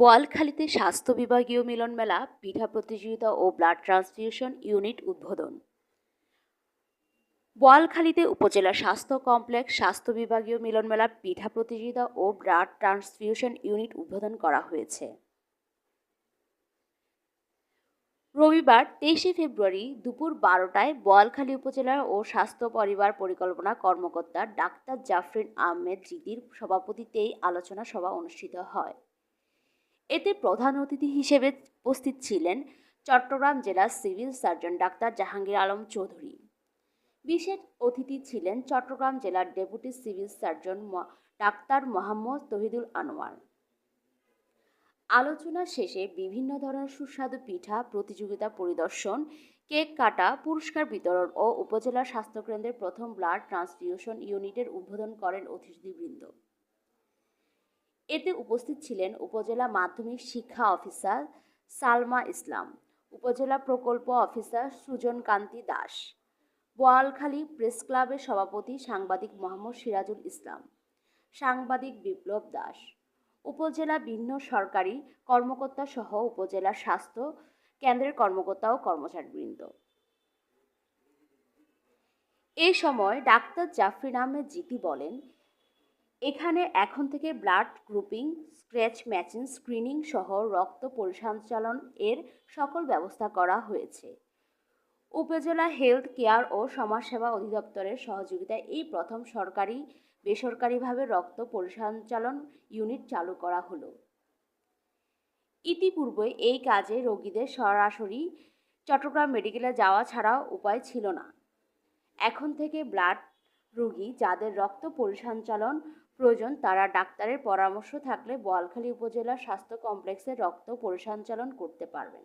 বোয়ালখালীতে স্বাস্থ্য বিভাগীয় মিলন মেলা, পিঠা প্রতিযোগিতা ও ব্লাড ট্রান্সফিউশন ইউনিট উদ্বোধন। বোয়ালখালীতে উপজেলা স্বাস্থ্য কমপ্লেক্স, স্বাস্থ্য বিভাগীয় মিলন মেলা, পিঠা প্রতিযোগিতা ও ব্লাড ট্রান্সফিউশন ইউনিট উদ্বোধন করা হয়েছে। রবিবার তেইশে ফেব্রুয়ারি দুপুর বারোটায় বোয়ালখালী উপজেলার ও স্বাস্থ্য পরিবার পরিকল্পনা কর্মকর্তা ডাক্তার জাফরিন আহমেদ জিদির সভাপতিতেই আলোচনা সভা অনুষ্ঠিত হয়। এতে প্রধান অতিথি হিসেবে উপস্থিত ছিলেন চট্টগ্রাম জেলা civil surgeon doctor Jahangir Alam Chowdhury. বিশেষ অতিথি ছিলেন চট্টগ্রাম জেলার deputy civil surgeon doctor Mohammad Tahidul Anwar. আলোচনা শেষে বিভিন্ন ধরনের সুস্বাদু পিঠা, প্রতিযোগিতা পরিদর্শন, কেক কাটা, পুরস্কার বিতরণ ও উপজেলা স্বাস্থ্যকেন্দ্রের প্রথম ব্লাড ট্রান্সফিউশন ইউনিটের উদ্বোধন করেন অতিথিবৃন্দ। এতে উপস্থিত ছিলেন উপজেলা মাধ্যমিক শিক্ষা অফিসার সালমা ইসলাম, উপজেলা প্রকল্প অফিসার সুজন কান্তি দাস, বোয়ালখালী প্রেস ক্লাবের সভাপতি সাংবাদিক মোহাম্মদ সিরাজুল ইসলাম, সাংবাদিক বিপ্লব দাস, উপজেলা ভিন্ন সরকারি কর্মকর্তা সহ উপজেলা স্বাস্থ্য কেন্দ্রের কর্মকর্তা ও কর্মচারীবৃন্দ। এ সময় ডাক্তার জাফরিন আহমেদ জিতি বলেন এখানে এখন থেকে blood grouping, scratch matching, screening সহ রক্ত পরিসঞ্চালন এর সকল ব্যবস্থা করা হয়েছে। উপজেলা হেলথ কেয়ার ও সমাজসেবা অধিদপ্তরের সহযোগিতায় এই প্রথম সরকারি, বেসরকারিভাবে রক্ত পরিসঞ্চালন ইউনিট চালু করা হলো। ইতিপূর্বে এই কাজে রোগীদের সরাসরি চট্টগ্রাম মেডিকেলে যাওয়া ছাড়া উপায় ছিল না। এখন থেকে ব্লাড রোগী যাদের রক্ত পরিসঞ্চালন প্রয়োজন, তারা ডাক্তারের পরামর্শ থাকলে বোয়ালখালী উপজেলা স্বাস্থ্য কমপ্লেক্সে রক্ত পরিসঞ্চালন করতে পারবেন।